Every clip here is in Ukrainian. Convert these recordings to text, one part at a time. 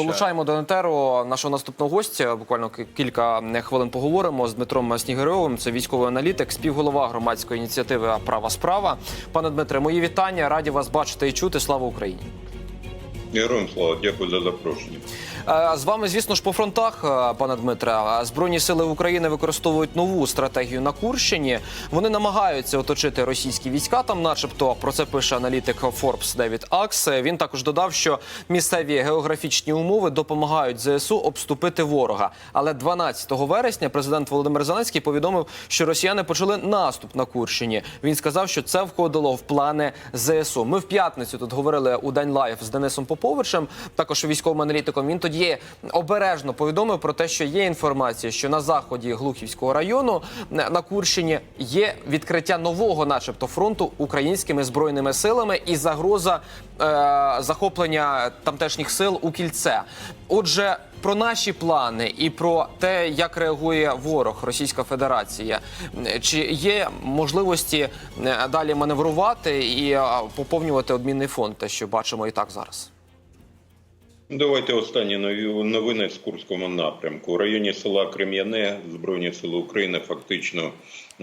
Долучаємо до Нетеру нашого наступного гостя. Буквально кілька хвилин поговоримо з Дмитром Снігирьовим. Це військовий аналітик, співголова громадської ініціативи Права справа. Пане Дмитре, мої вітання. Раді вас бачити і чути. Слава Україні. Героям слава, дякую за запрошення. Е, З вами, звісно ж, по фронтах, е, пане Дмитре. Збройні сили України використовують нову стратегію на Курщині. Вони намагаються оточити російські війська. Там, начебто, про це пише аналітик Forbes Девід Акс. Він також додав, що місцеві географічні умови допомагають ЗСУ обступити ворога. Але 12 вересня президент Володимир Зеленський повідомив, що росіяни почали наступ на Курщині. Він сказав, що це входило в плани ЗСУ. Ми в п'ятницю тут говорили у день лайф з Денисом Поповичем, також військовим аналітиком. Він тоді обережно повідомив про те, що є інформація, що на заході Глухівського району на на Курщині є відкриття нового, начебто, фронту українськими збройними силами і загроза е, захоплення тамтешніх сил у кільце. Отже. Про наші плани і про те, як реагує ворог Російська Федерація, чи є можливості е, далі маневрувати і е, поповнювати обмінний фонд, те, що бачимо і так зараз. Давайте останні новини з Курського напрямку. У районі села Крем'яне Збройні сили України фактично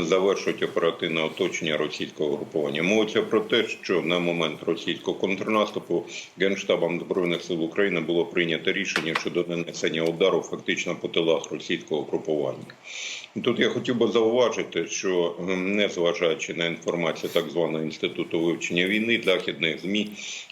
завершують оперативне оточення російського групування. Мовиться про те, що на момент російського контрнаступу Генштабом Збройних сил України було прийнято рішення щодо нанесення удару фактично по тилах російського групування. Тут я хотів би зауважити, що м, незважаючи на інформацію так званого інституту вивчення війни західних змі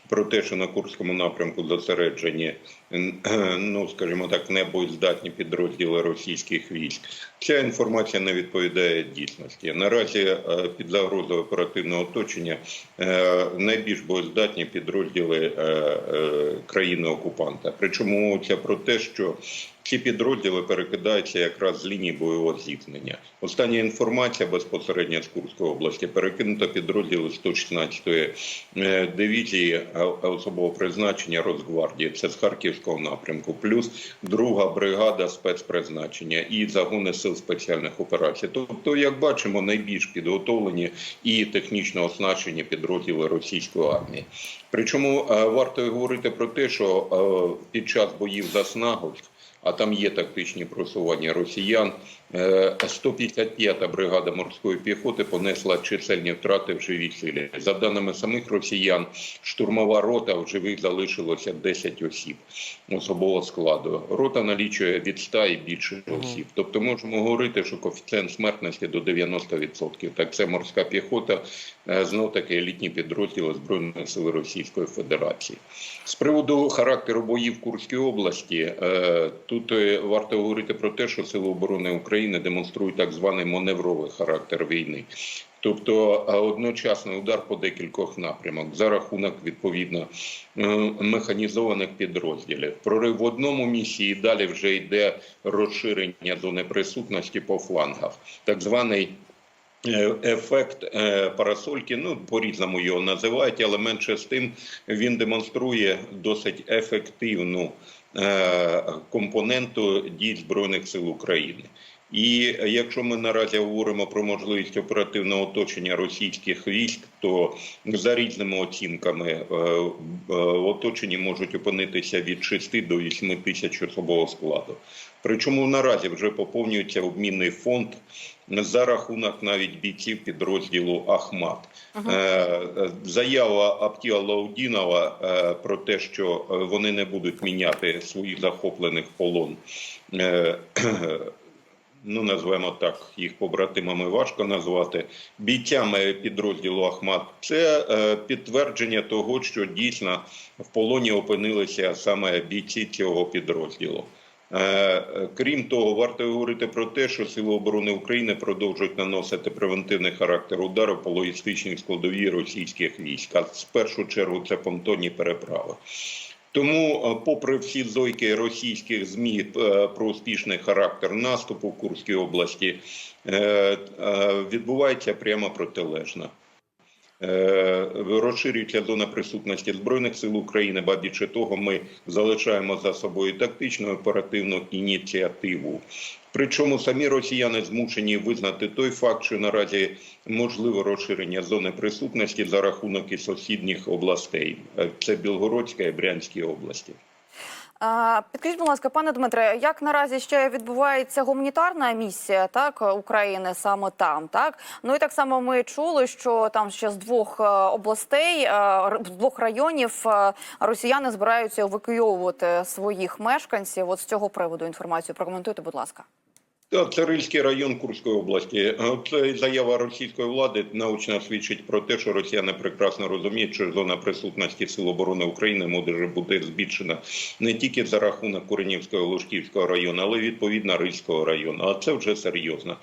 про те, що на Курському напрямку зосереджені, ну скажімо так, не будь здатні підрозділи російських військ. Ця інформація не відповідає дійсності. Наразі е, під загрозою оперативного оточення е, найбільш боєздатні підрозділи е, країни окупанта. Причому мовиться про те, що ці підрозділи перекидаються якраз з лінії бойового зіткнення. Остання інформація безпосередньо з Курської області перекинуто підрозділи 116-ї е, дивізії е, особового призначення Росгвардії. Це з Харківського напрямку, плюс друга бригада спецпризначення і загони сил спеціальних операцій. Тобто, як бачимо, найбільш підготовлені і технічно оснащені підрозділи російської армії. Причому е, варто говорити про те, що під час боїв за Снаговськ а там є тактичні просування росіян. Е, 155-та бригада морської піхоти понесла чисельні втрати в живій силі. За даними самих росіян, штурмова рота в живих залишилося 10 осіб особового складу. Рота налічує від 100 і більше осіб. Тобто можемо говорити, що коефіцієнт смертності до 90%. Так це морська піхота, е, знов таки елітні підрозділи Збройних сил Російської Федерації. З приводу характеру боїв в Курській області, е, тут е, варто говорити про те, що Сили оборони України демонструють так званий маневровий характер війни. Тобто одночасний удар по декількох напрямок за рахунок відповідно е, механізованих підрозділів. Прорив в одному місці і далі вже йде розширення зони присутності по флангах, так званий. е, Ефект парасольки, ну по-різному його називають, але менше з тим він демонструє досить ефективну компоненту дій збройних сил України. І якщо ми наразі говоримо про можливість оперативного оточення російських військ, то за різними оцінками е, е, в оточенні можуть опинитися від 6 до 8 тисяч особового складу. Причому наразі вже поповнюється обмінний фонд за рахунок навіть бійців підрозділу Ахмат. Е, е, Заява Аптіа Лаудінова про те, що вони не будуть міняти своїх захоплених полон. Ну назвемо так, їх побратимами важко назвати бійцями підрозділу Ахмат. Це е, підтвердження того, що дійсно в полоні опинилися саме бійці цього підрозділу. Е, е, Крім того, варто говорити про те, що Сили оборони України продовжують наносити превентивний характер удару по логістичній складовій російських військ. А в першу чергу це понтонні переправи. Тому, е, попри всі зойки російських змі е, про успішний характер наступу в Курській області, е, відбувається прямо протилежно. Розширюється зона присутності збройних сил України. Ба більше того, ми залишаємо за собою тактичну оперативну ініціативу. Причому самі росіяни змушені визнати той факт, що наразі можливе розширення зони присутності за рахунок і сусідніх областей. Це Білгородська і Брянські області. Підкажіть, будь ласка, пане Дмитре, як наразі ще відбувається гуманітарна місія так України саме там? Так ну і так само ми чули, що там ще з двох е, областей, е, з двох районів е, росіяни збираються евакуйовувати своїх мешканців. От з цього приводу інформацію прокоментуйте, будь ласка. Та Царильський район Курської області. Це заява російської влади научно свідчить про те, що росіяни прекрасно розуміють, що зона присутності Сил оборони України може бути збільшена не тільки за рахунок Куренівського Лужківського району, але й відповідно Рильського району. А це вже серйозно.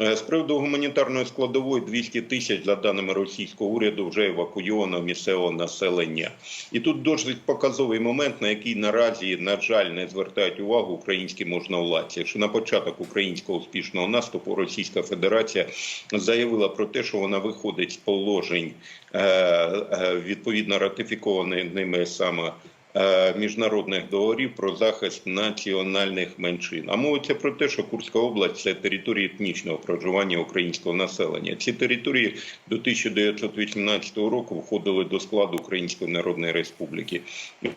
Е, З приводу гуманітарної складової 200 тисяч, за даними російського уряду, вже евакуйовано місцевого населення. І тут досить показовий момент, на який наразі, на жаль, не звертають увагу українські можновладці. Що на початок українського успішного наступу Російська Федерація заявила про те, що вона виходить з положень е, е, відповідно ратифікованої ними саме. Е, Міжнародних договорів про захист національних меншин. А мовиться про те, що Курська область це територія етнічного проживання українського населення. Ці території до 1918 року входили до складу Української Народної Республіки.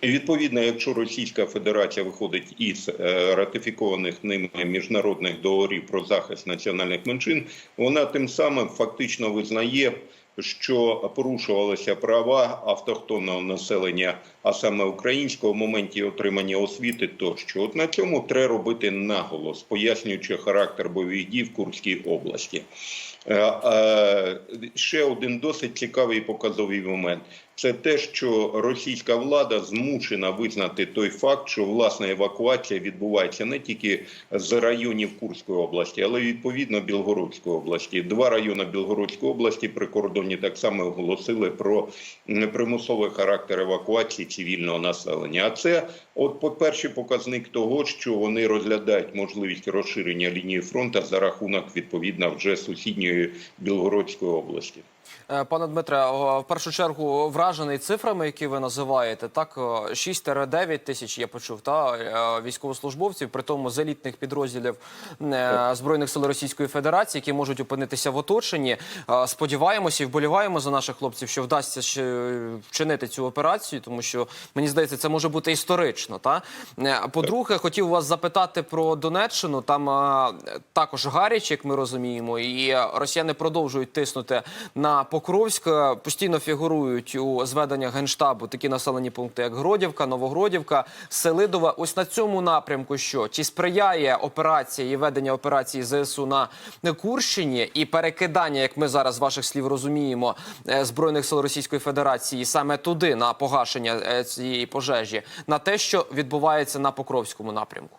І відповідно, якщо Російська Федерація виходить із е, ратифікованих ними міжнародних договорів про захист національних меншин, вона тим самим фактично визнає. Що порушувалися права автохтонного населення, а саме українського в моменті отримання освіти, тощо от на цьому треба робити наголос, пояснюючи характер бойових дій в Курській області. Е, е, Ще один досить цікавий показовий момент. Це те, що російська влада змушена визнати той факт, що власна евакуація відбувається не тільки з районів Курської області, але й відповідно Білгородської області. Два райони Білгородської області прикордонні так само оголосили про примусовий характер евакуації цивільного населення. А це, от, по перший показник того, що вони розглядають можливість розширення лінії фронту за рахунок відповідно вже сусідньої Білгородської області. Е, Пане Дмитре, в першу чергу вражений цифрами, які ви називаєте, так о, 6-9 тисяч я почув та е, військовослужбовців, при тому з елітних підрозділів е, збройних сил Російської Федерації, які можуть опинитися в оточенні. Сподіваємося і вболіваємо за наших хлопців, що вдасться вчинити цю операцію, тому що мені здається, це може бути історично. Та по-друге, хотів вас запитати про Донеччину. Там також гаряче, як ми розуміємо, і росіяни продовжують тиснути на Покровськ. Е, Постійно фігурують у зведеннях генштабу такі населені пункти, як Гродівка, Новогродівка, Селидове. Ось на цьому напрямку, що чи сприяє операції і ведення операції ЗСУ на Курщині і перекидання, як ми зараз з ваших слів розуміємо, е, збройних сил Російської Федерації саме туди на погашення е, цієї пожежі, на те, що відбувається на Покровському напрямку.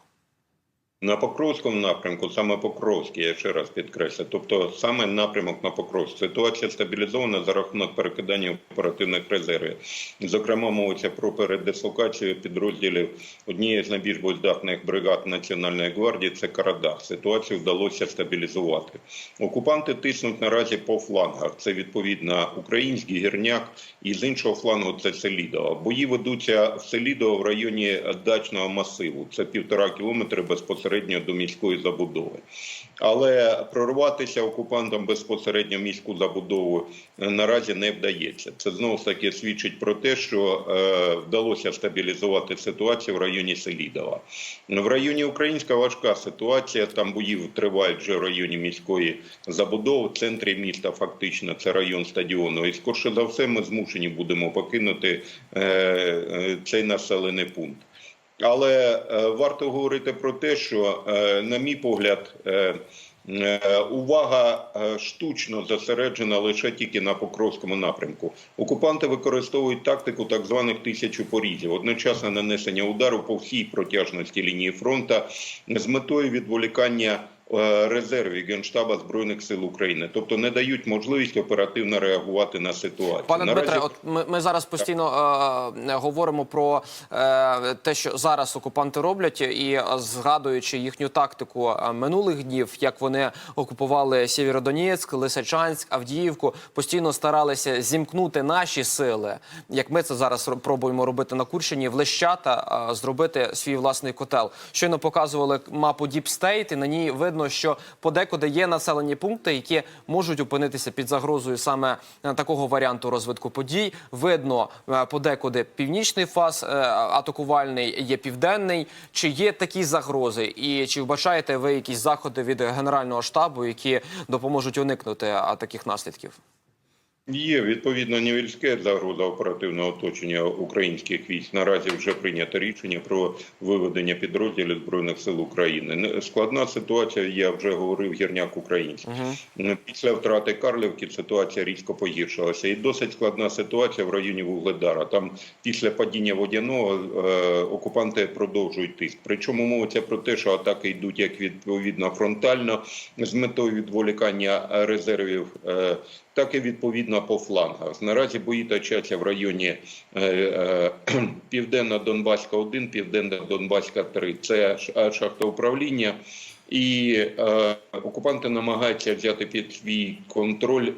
На Покровському напрямку, саме Покровський, я ще раз підкреслю, тобто саме напрямок на Покровськ. Ситуація стабілізована за рахунок перекидання оперативних резервів. Зокрема, мовиться про передислокацію підрозділів однієї з найбільш боєздатних бригад Національної гвардії. Це Карадах. Ситуацію вдалося стабілізувати. Окупанти тиснуть наразі по флангах. Це відповідно український гірняк, і з іншого флангу це Селідова. Бої ведуться в Селідово в районі дачного масиву. Це півтора кілометри безпосередньо до міської забудови. Але прорватися окупантам безпосередньо міську забудову е, наразі не вдається. Це знову ж таки свідчить про те, що е, вдалося стабілізувати ситуацію в районі Селідова. В районі Українська важка ситуація. Там боїв тривають вже в районі міської забудови, в центрі міста. Фактично, це район стадіону. І скорше за все, ми змушені будемо покинути е, цей населений пункт. Але е, варто говорити про те, що, е, на мій погляд, е, увага штучно зосереджена лише тільки на Покровському напрямку. Окупанти використовують тактику так званих тисячу порізів, одночасне нанесення удару по всій протяжності лінії фронту з метою відволікання. Е, Резервів Генштаба збройних сил України, тобто не дають можливість оперативно реагувати на ситуацію. Пане Наразі- Дмитре, от ми, ми зараз постійно е, говоримо про е, те, що зараз окупанти роблять, і е, згадуючи їхню тактику е, минулих днів, як вони окупували Сєвєродонецьк, Лисичанськ, Авдіївку, постійно старалися зімкнути наші сили, як ми це зараз пробуємо робити на Курщині, в Лещата, е, зробити свій власний котел. Щойно показували мапу State, і на ній видно. Видно, що подекуди є населені пункти, які можуть опинитися під загрозою саме е, такого варіанту розвитку подій. Видно е, подекуди північний фаз е, атакувальний, є південний. Чи є такі загрози, і чи вбачаєте ви якісь заходи від генерального штабу, які допоможуть уникнути таких наслідків? Є відповідно невільське загроза оперативного оточення українських військ. Наразі вже прийнято рішення про виведення підрозділів збройних сил України. Складна ситуація. Я вже говорив гірняк український. Після втрати Карлівки ситуація різко погіршилася, і досить складна ситуація в районі Вугледара. Там після падіння водяного е, окупанти продовжують тиск. Причому мовиться про те, що атаки йдуть як відповідно фронтально з метою відволікання резервів. е, так і відповідно по флангах. Наразі бої точаться в районі е, е, Південно-Донбаська 1, Південно-Донбаська 3. Це е, шахтоуправління. І е, окупанти намагаються взяти під свій контроль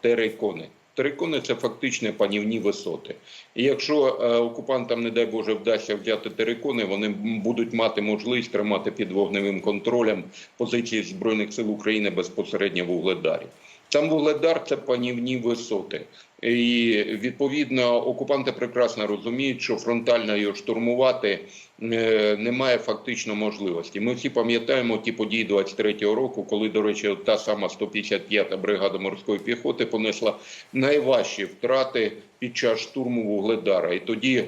терикони. Терикони це фактично панівні висоти. І якщо е, окупантам, не дай Боже, вдасться взяти терикони, вони будуть мати можливість тримати під вогневим контролем позиції Збройних сил України безпосередньо в Угледарі. Там Вугледар це панівні висоти. І відповідно окупанти прекрасно розуміють, що фронтально його штурмувати е, немає фактично можливості. Ми всі пам'ятаємо ті події 23-го року, коли, до речі, та сама 155-та бригада морської піхоти понесла найважчі втрати під час штурму Вугледара. І тоді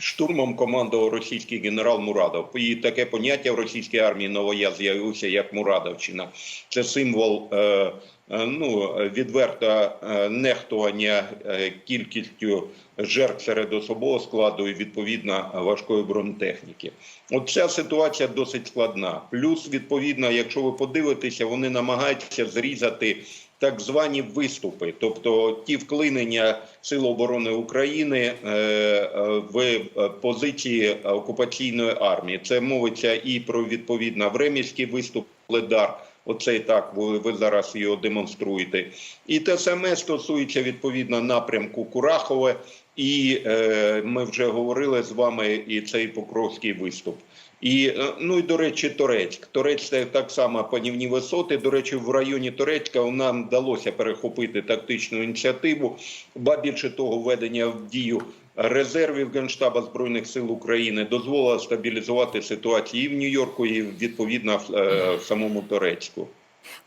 Штурмом командував російський генерал Мурадов. І таке поняття в російській армії новоя з'явився як Мурадовщина. Це символ е, е, ну, відверто е, нехтування е, кількістю жертв серед особового складу і відповідно важкої бронетехніки. От ця ситуація досить складна. Плюс, відповідно, якщо ви подивитеся, вони намагаються зрізати так звані виступи, тобто ті вклинення Сил оборони України е, е, в позиції окупаційної армії. Це мовиться і про відповідно времівський виступ Ледар. Оцей так ви, ви зараз його демонструєте. І те саме стосується відповідно напрямку Курахове. І е, ми вже говорили з вами і цей Покровський виступ. І е, ну і до речі, Торецьк. Торецьк так само панівні висоти. До речі, в районі Торецька нам вдалося перехопити тактичну ініціативу, ба більше того, введення в дію резервів Генштаба збройних сил України дозволило стабілізувати ситуацію і в Нью-Йорку, і відповідно е, в самому Торецьку.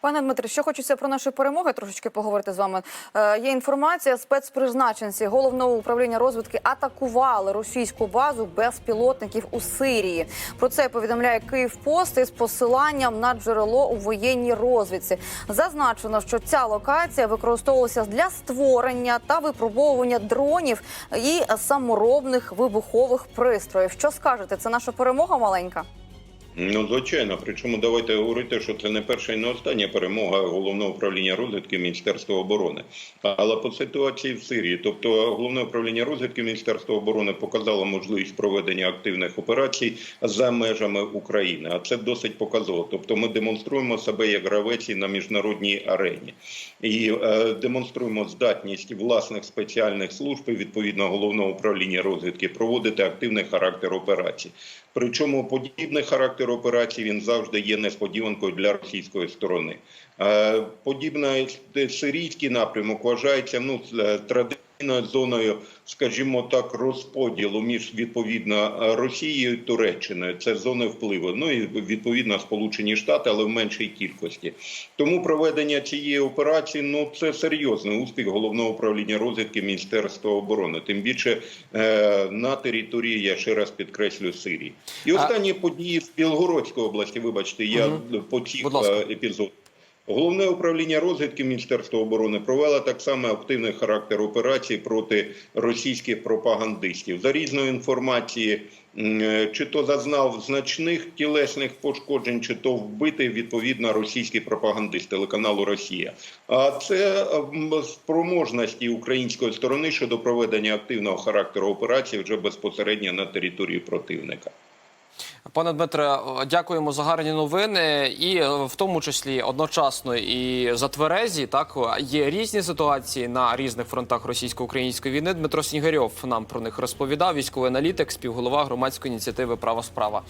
Пане Дмитре, що хочеться про наші перемоги трошечки поговорити з вами. Е, є інформація, спецпризначенці головного управління розвідки атакували російську базу безпілотників у Сирії. Про це повідомляє Київпост із посиланням на джерело у воєнній розвідці. Зазначено, що ця локація використовувалася для створення та випробовування дронів і саморобних вибухових пристроїв. Що скажете? Це наша перемога маленька? Ну, звичайно, причому давайте говорити, що це не перша і не остання перемога головного управління розвідки Міністерства оборони. Але по ситуації в Сирії, тобто головне управління розвідки Міністерства оборони показало можливість проведення активних операцій за межами України. А це досить показово. Тобто, ми демонструємо себе як гравець на міжнародній арені і е, демонструємо здатність власних спеціальних служб і відповідно головного управління розвідки проводити активний характер операцій. Причому подібний характер операцій він завжди є несподіванкою для російської сторони. Е, Подібна сирійський напрямок вважається ну традиційним традиційною зоною, скажімо так, розподілу між відповідно Росією і Туреччиною. Це зони впливу. Ну і відповідно Сполучені Штати, але в меншій кількості. Тому проведення цієї операції ну це серйозний успіх головного управління розвідки Міністерства оборони. Тим більше е, на території я ще раз підкреслю Сирії. І А- останні події з Білгородської області. Вибачте, я Мгм. по цих епізодах. Головне управління розвідки Міністерства оборони провело так само активний характер операції проти російських пропагандистів. За різною інформацією, е, чи то зазнав значних тілесних пошкоджень, чи то вбитий відповідно російський пропагандист телеканалу Росія. А це спроможності української сторони щодо проведення активного характеру операції вже безпосередньо на території противника. Пане Дмитре, дякуємо за гарні новини, і е, в тому числі одночасно і за тверезі. Так є різні ситуації на різних фронтах російсько-української війни. Дмитро Снігарьов нам про них розповідав. Військовий аналітик, співголова громадської ініціативи Право справа.